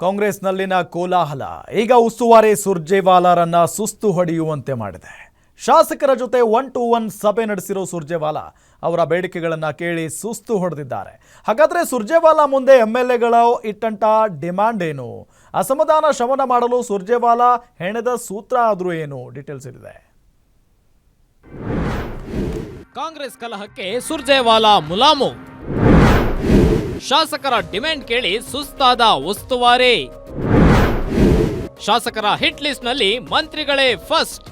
ಕಾಂಗ್ರೆಸ್ನಲ್ಲಿನ ಕೋಲಾಹಲ ಈಗ ಉಸ್ತುವಾರಿ ಸುರ್ಜೇವಾಲಾರನ್ನ ಸುಸ್ತು ಹೊಡೆಯುವಂತೆ ಮಾಡಿದೆ. ಶಾಸಕರ ಜೊತೆ ಒನ್ ಟು ಒನ್ ಸಭೆ ನಡೆಸಿರೋ ಸುರ್ಜೇವಾಲಾ ಅವರ ಬೇಡಿಕೆಗಳನ್ನು ಕೇಳಿ ಸುಸ್ತು ಹೊಡೆದಿದ್ದಾರೆ. ಹಾಗಾದ್ರೆ ಸುರ್ಜೇವಾಲಾ ಮುಂದೆ ಎಂ ಎಲ್ ಎಗಳ ಇಟ್ಟಂಟ ಡಿಮ್ಯಾಂಡ್ ಏನು? ಅಸಮಾಧಾನ ಶಮನ ಮಾಡಲು ಸುರ್ಜೇವಾಲಾ ಹೆಣೆದ ಸೂತ್ರ ಆದರೂ ಏನು? ಡೀಟೇಲ್ಸ್ ಇಲ್ಲಿದೆ. ಕಾಂಗ್ರೆಸ್ ಕಲಹಕ್ಕೆ ಸುರ್ಜೇವಾಲಾ ಮುಲಾಮು ಶಾಸಕರ ಡಿಮ್ಯಾಂಡ್ ಕೇಳಿ ಸುಸ್ತಾದ ಉಸ್ತುವಾರಿ. ಶಾಸಕರ ಹಿಟ್ ಲಿಸ್ಟ್ನಲ್ಲಿ ಮಂತ್ರಿಗಳೇ ಫಸ್ಟ್.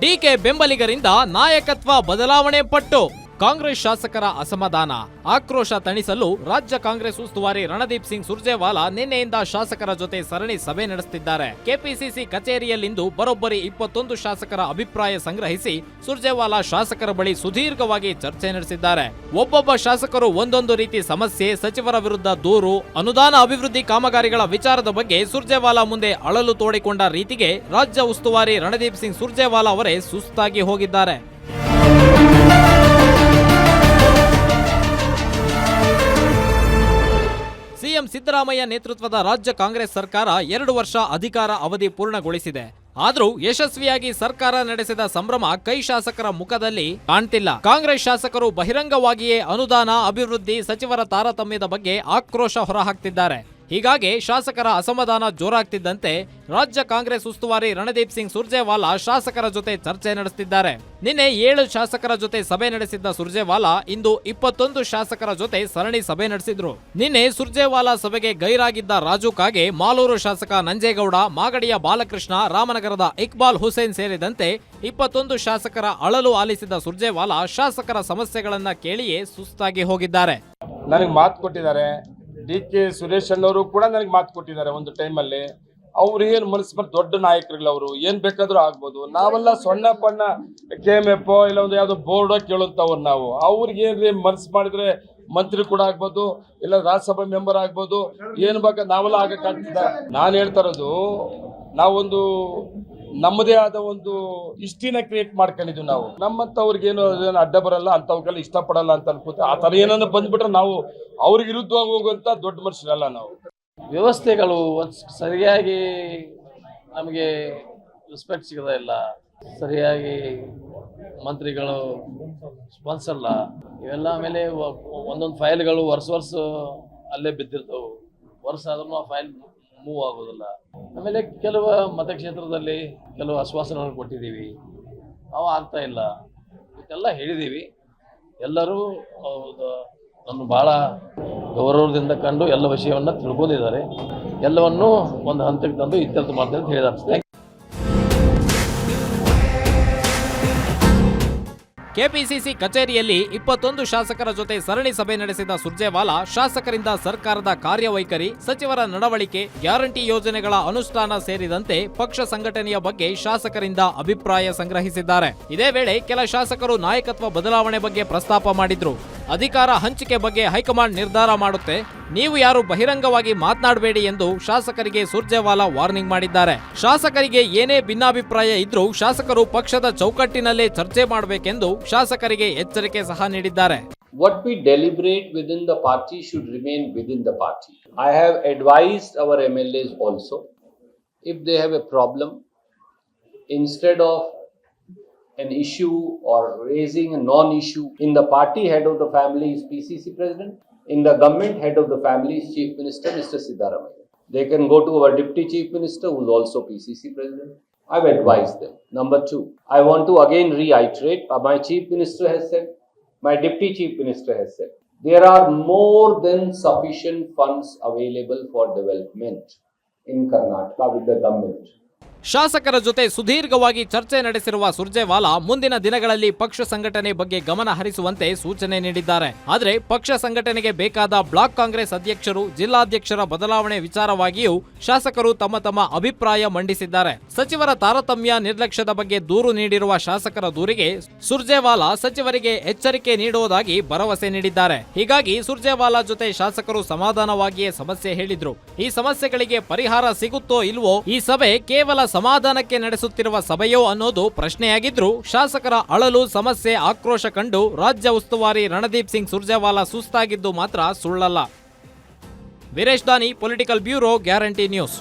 ಡಿಕೆ ಬೆಂಬಲಿಗರಿಂದ ನಾಯಕತ್ವ ಬದಲಾವಣೆ ಪಟ್ಟು. ಕಾಂಗ್ರೆಸ್ ಶಾಸಕರ ಅಸಮಾಧಾನ, ಆಕ್ರೋಶ ತಣಿಸಲು ರಾಜ್ಯ ಕಾಂಗ್ರೆಸ್ ಉಸ್ತುವಾರಿ ರಣದೀಪ್ ಸಿಂಗ್ ಸುರ್ಜೇವಾಲಾ ನಿನ್ನೆಯಿಂದ ಶಾಸಕರ ಜೊತೆ ಸರಣಿ ಸಭೆ ನಡೆಸುತ್ತಿದ್ದಾರೆ. ಕೆಪಿಸಿಸಿ ಕಚೇರಿಯಲ್ಲಿಂದು ಬರೋಬ್ಬರಿ ಇಪ್ಪತ್ತೊಂದು ಶಾಸಕರ ಅಭಿಪ್ರಾಯ ಸಂಗ್ರಹಿಸಿ ಸುರ್ಜೇವಾಲಾ ಶಾಸಕರ ಬಳಿ ಸುದೀರ್ಘವಾಗಿ ಚರ್ಚೆ ನಡೆಸಿದ್ದಾರೆ. ಒಬ್ಬೊಬ್ಬ ಶಾಸಕರು ಒಂದೊಂದು ರೀತಿ ಸಮಸ್ಯೆ, ಸಚಿವರ ವಿರುದ್ಧ ದೂರು, ಅನುದಾನ ಅಭಿವೃದ್ಧಿ ಕಾಮಗಾರಿಗಳ ವಿಚಾರದ ಬಗ್ಗೆ ಸುರ್ಜೇವಾಲಾ ಮುಂದೆ ಅಳಲು ತೋಡಿಕೊಂಡ ರೀತಿಗೆ ರಾಜ್ಯ ಉಸ್ತುವಾರಿ ರಣದೀಪ್ ಸಿಂಗ್ ಸುರ್ಜೇವಾಲಾ ಅವರೇ ಸುಸ್ತಾಗಿ ಹೋಗಿದ್ದಾರೆ. ಸಿಎಂ ಸಿದ್ದರಾಮಯ್ಯ ನೇತೃತ್ವದ ರಾಜ್ಯ ಕಾಂಗ್ರೆಸ್ ಸರ್ಕಾರ ಎರಡು ವರ್ಷ ಅಧಿಕಾರ ಅವಧಿ ಪೂರ್ಣಗೊಳಿಸಿದೆ. ಆದರೂ ಯಶಸ್ವಿಯಾಗಿ ಸರ್ಕಾರ ನಡೆಸಿದ ಸಂಭ್ರಮ ಕೈ ಶಾಸಕರ ಮುಖದಲ್ಲಿ ಕಾಣ್ತಿಲ್ಲ. ಕಾಂಗ್ರೆಸ್ ಶಾಸಕರು ಬಹಿರಂಗವಾಗಿಯೇ ಅನುದಾನ ಅಭಿವೃದ್ಧಿ ಸಚಿವರ ತಾರತಮ್ಯದ ಬಗ್ಗೆ ಆಕ್ರೋಶ ಹೊರಹಾಕ್ತಿದ್ದಾರೆ. ಹೀಗಾಗಿ ಶಾಸಕರ ಅಸಮಾಧಾನ ಜೋರಾಗ್ತಿದ್ದಂತೆ ರಾಜ್ಯ ಕಾಂಗ್ರೆಸ್ ಉಸ್ತುವಾರಿ ರಣದೀಪ್ ಸಿಂಗ್ ಸುರ್ಜೇವಾಲಾ ಶಾಸಕರ ಜೊತೆ ಚರ್ಚೆ ನಡೆಸುತ್ತಿದ್ದಾರೆ ನಿನ್ನೆ ಏಳು ಶಾಸಕರ ಜೊತೆ ಸಭೆ ನಡೆಸಿದ್ದ ಸುರ್ಜೇವಾಲಾ ಇಂದು ಇಪ್ಪತ್ತೊಂದು ಶಾಸಕರ ಜೊತೆ ಸರಣಿ ಸಭೆ ನಡೆಸಿದ್ರು. ನಿನ್ನೆ ಸುರ್ಜೇವಾಲಾ ಸಭೆಗೆ ಗೈರಾಗಿದ್ದ ರಾಜು ಕಾಗೆ ಮಾಲೂರು ಶಾಸಕ ನಂಜೇಗೌಡ, ಮಾಗಡಿಯ ಬಾಲಕೃಷ್ಣ, ರಾಮನಗರದ ಇಕ್ಬಾಲ್ ಹುಸೇನ್ ಸೇರಿದಂತೆ ಇಪ್ಪತ್ತೊಂದು ಶಾಸಕರ ಅಳಲು ಆಲಿಸಿದ ಸುರ್ಜೇವಾಲಾ ಶಾಸಕರ ಸಮಸ್ಯೆಗಳನ್ನ ಕೇಳಿಯೇ ಸುಸ್ತಾಗಿ ಹೋಗಿದ್ದಾರೆ. ನನಗೆ ಮಾತು ಕೊಟ್ಟಿದ್ದಾರೆ. ಡಿ ಕೆ ಸುರೇಶ್ ಅಣ್ಣವರು ಕೂಡ ನನಗೆ ಮಾತು ಕೊಟ್ಟಿದ್ದಾರೆ ಒಂದು ಟೈಮಲ್ಲಿ. ಅವ್ರು ಏನು ಮನಸ್ಸು ಮಾಡಿ ದೊಡ್ಡ ನಾಯಕರುಗಳು ಅವರು? ಏನು ಬೇಕಾದರೂ ಆಗ್ಬೋದು. ನಾವೆಲ್ಲ ಸಣ್ಣ ಪಣ್ಣ ಕೆ ಎಂ ಎಫ್ ಇಲ್ಲ ಒಂದು ಯಾವುದೋ ಬೋರ್ಡ್ ಕೇಳುವಂಥವ್ರು ನಾವು. ಅವ್ರಿಗೆ ಏನ್ರಿ ಮನಸ್ಸು ಮಾಡಿದ್ರೆ ಮಂತ್ರಿ ಕೂಡ ಆಗ್ಬೋದು, ಇಲ್ಲ ರಾಜ್ಯಸಭಾ ಮೆಂಬರ್ ಆಗ್ಬೋದು. ಏನು ಬೇಕಾ ನಾವೆಲ್ಲ ಆಗಕ್ಕಾಗ್ತದ? ನಾನು ಹೇಳ್ತಾ ಇರೋದು, ನಾವೊಂದು ನಮ್ಮದೇ ಆದ ಒಂದು ಇಷ್ಟಿನ ಕ್ರಿಯೇಟ್ ಮಾಡ್ಕೊಂಡಿದ್ವಿ ನಾವು. ನಮ್ಮಂಥವ್ರಿಗೇನು ಏನು ಅಡ್ಡ ಬರಲ್ಲ ಅಂತವ್ಕೆಲ್ಲ ಇಷ್ಟಪಡಲ್ಲ ಅಂತ ಅನ್ಕೋತ ಆ ಥರ ಏನಾದ್ರು ಬಂದ್ಬಿಟ್ರೆ ನಾವು ಅವ್ರಿಗೆ ವಿರುದ್ಧವಾಗಿ ಹೋಗುವಂತ ದೊಡ್ಡ ಮನುಷ್ಯರಲ್ಲ ನಾವು. ವ್ಯವಸ್ಥೆಗಳು ಸರಿಯಾಗಿ ನಮಗೆ ರೆಸ್ಪೆಕ್ಟ್ ಸಿಗೋದಿಲ್ಲ ಇಲ್ಲ. ಸರಿಯಾಗಿ ಮಂತ್ರಿಗಳು ಸ್ಪಾನ್ಸರ್ಲ್ಲ ಇವೆಲ್ಲ ಆಮೇಲೆ ಒಂದೊಂದು ಫೈಲ್ಗಳು ವರ್ಷ ವರ್ಷ ಅಲ್ಲೇ ಬಿದ್ದಿರ್ತವೆ. ವರ್ಷ ಆದ್ರೂ ಆ ಫೈಲ್ ಮೂವ್ ಆಗೋದಿಲ್ಲ. ಆಮೇಲೆ ಕೆಲವು ಮತಕ್ಷೇತ್ರದಲ್ಲಿ ಕೆಲವು ಆಶ್ವಾಸನೆಗಳು ಕೊಟ್ಟಿದ್ದೀವಿ. ಅವು ಆಗ್ತಾ ಇಲ್ಲ. ಇದೆಲ್ಲ ಹೇಳಿದ್ದೀವಿ. ಎಲ್ಲರೂ ನನ್ನ ಭಾಳ ಗೌರವದಿಂದ ಕಂಡು ಎಲ್ಲ ವಿಷಯವನ್ನು ತಿಳ್ಕೊಂಡಿದ್ದಾರೆ. ಎಲ್ಲವನ್ನೂ ಒಂದು ಹಂತಕ್ಕೆ ತಂದು ಇತ್ಯರ್ಥ ಮಾಡ್ತಾರೆ ಅಂತ ಹೇಳಿದ್ದಾರೆ. ಕೆಪಿಸಿಸಿ ಕಚೇರಿಯಲ್ಲಿ ಇಪ್ಪತ್ತೊಂದು ಶಾಸಕರ ಜೊತೆ ಸರಣಿ ಸಭೆ ನಡೆಸಿದ ಸುರ್ಜೇವಾಲಾ, ಶಾಸಕರಿಂದ ಸರ್ಕಾರದ ಕಾರ್ಯವೈಖರಿ, ಸಚಿವರ ನಡವಳಿಕೆ, ಗ್ಯಾರಂಟಿ ಯೋಜನೆಗಳ ಅನುಷ್ಠಾನ ಸೇರಿದಂತೆ ಪಕ್ಷ ಸಂಘಟನೆಯ ಬಗ್ಗೆ ಶಾಸಕರಿಂದ ಅಭಿಪ್ರಾಯ ಸಂಗ್ರಹಿಸಿದ್ದಾರೆ. ಇದೇ ವೇಳೆ ಕೆಲ ಶಾಸಕರು ನಾಯಕತ್ವ ಬದಲಾವಣೆ ಬಗ್ಗೆ ಪ್ರಸ್ತಾಪ ಮಾಡಿದ್ರು. ಅಧಿಕಾರ ಹಂಚಿಕೆ ಬಗ್ಗೆ ಹೈಕಮಾಂಡ್ ನಿರ್ಧಾರ ಮಾಡುತ್ತೆ. ನೀವು ಯಾರು ಬಹಿರಂಗವಾಗಿ ಮಾತನಾಡಬೇಡಿ ಎಂದು ಶಾಸಕರಿಗೆ ಸುರ್ಜೇವಾಲಾ ವಾರ್ನಿಂಗ್ ಮಾಡಿದ್ದಾರೆ. ಶಾಸಕರಿಗೆ ಏನೇ ಭಿನ್ನಾಭಿಪ್ರಾಯ ಇದ್ರೂ ಶಾಸಕರು ಪಕ್ಷದ ಚೌಕಟ್ಟಿನಲ್ಲೇ ಚರ್ಚೆ ಮಾಡಬೇಕೆಂದು ಶಾಸಕರಿಗೆ ಎಚ್ಚರಿಕೆ ಸಹ ನೀಡಿದ್ದಾರೆ. What we deliberate within the party should remain within the party. I have advised our MLAs also, if they have a problem, instead of an issue or raising a non-issue in the party, head of the family is PCC president, in the government, head of the family is chief minister, Mr. Siddharamaiah. They can go to our deputy chief minister, who is also PCC president. I've advised them. Number two, I want to again reiterate, uh, my chief minister has said, my deputy chief minister has said, there are more than sufficient funds available for development in Karnataka with the government. ಶಾಸಕರ ಜೊತೆ ಸುದೀರ್ಘವಾಗಿ ಚರ್ಚೆ ನಡೆಸಿರುವ ಸುರ್ಜೇವಾಲಾ ಮುಂದಿನ ದಿನಗಳಲ್ಲಿ ಪಕ್ಷ ಸಂಘಟನೆ ಬಗ್ಗೆ ಗಮನ ಹರಿಸುವಂತೆ ಸೂಚನೆ ನೀಡಿದ್ದಾರೆ. ಆದರೆ ಪಕ್ಷ ಸಂಘಟನೆಗೆ ಬೇಕಾದ ಬ್ಲಾಕ್ ಕಾಂಗ್ರೆಸ್ ಅಧ್ಯಕ್ಷರು, ಜಿಲ್ಲಾಧ್ಯಕ್ಷರ ಬದಲಾವಣೆ ವಿಚಾರವಾಗಿಯೂ ಶಾಸಕರು ತಮ್ಮ ತಮ್ಮ ಅಭಿಪ್ರಾಯ ಮಂಡಿಸಿದ್ದಾರೆ. ಸಚಿವರ ತಾರತಮ್ಯ ನಿರ್ಲಕ್ಷ್ಯದ ಬಗ್ಗೆ ದೂರು ನೀಡಿರುವ ಶಾಸಕರ ದೂರಿಗೆ ಸುರ್ಜೇವಾಲಾ ಸಚಿವರಿಗೆ ಎಚ್ಚರಿಕೆ ನೀಡುವುದಾಗಿ ಭರವಸೆ ನೀಡಿದ್ದಾರೆ. ಹೀಗಾಗಿ ಸುರ್ಜೇವಾಲಾ ಜೊತೆ ಶಾಸಕರು ಸಮಾಧಾನವಾಗಿಯೇ ಸಮಸ್ಯೆ ಹೇಳಿದ್ರು. ಈ ಸಮಸ್ಯೆಗಳಿಗೆ ಪರಿಹಾರ ಸಿಗುತ್ತೋ ಇಲ್ವೋ ಈ ಸಭೆ ಕೇವಲ ಸಮಾಧಾನಕ್ಕೆ ನಡೆಸುತ್ತಿರುವ ಸಭೆಯೋ ಅನ್ನೋದು ಪ್ರಶ್ನೆಯಾಗಿದ್ರು ಶಾಸಕರ ಅಳಲು ಸಮಸ್ಯೆ ಆಕ್ರೋಶ ಕಂಡು ರಾಜ್ಯ ಉಸ್ತುವಾರಿ ರಣದೀಪ್ ಸಿಂಗ್ ಸುರ್ಜೇವಾಲಾ ಸುಸ್ತಾಗಿದ್ದು ಮಾತ್ರ ಸುಳ್ಳಲ್ಲ. ವೀರೇಶ್ ದಾನಿ, ಪೊಲಿಟಿಕಲ್ ಬ್ಯೂರೋ, ಗ್ಯಾರಂಟಿ ನ್ಯೂಸ್.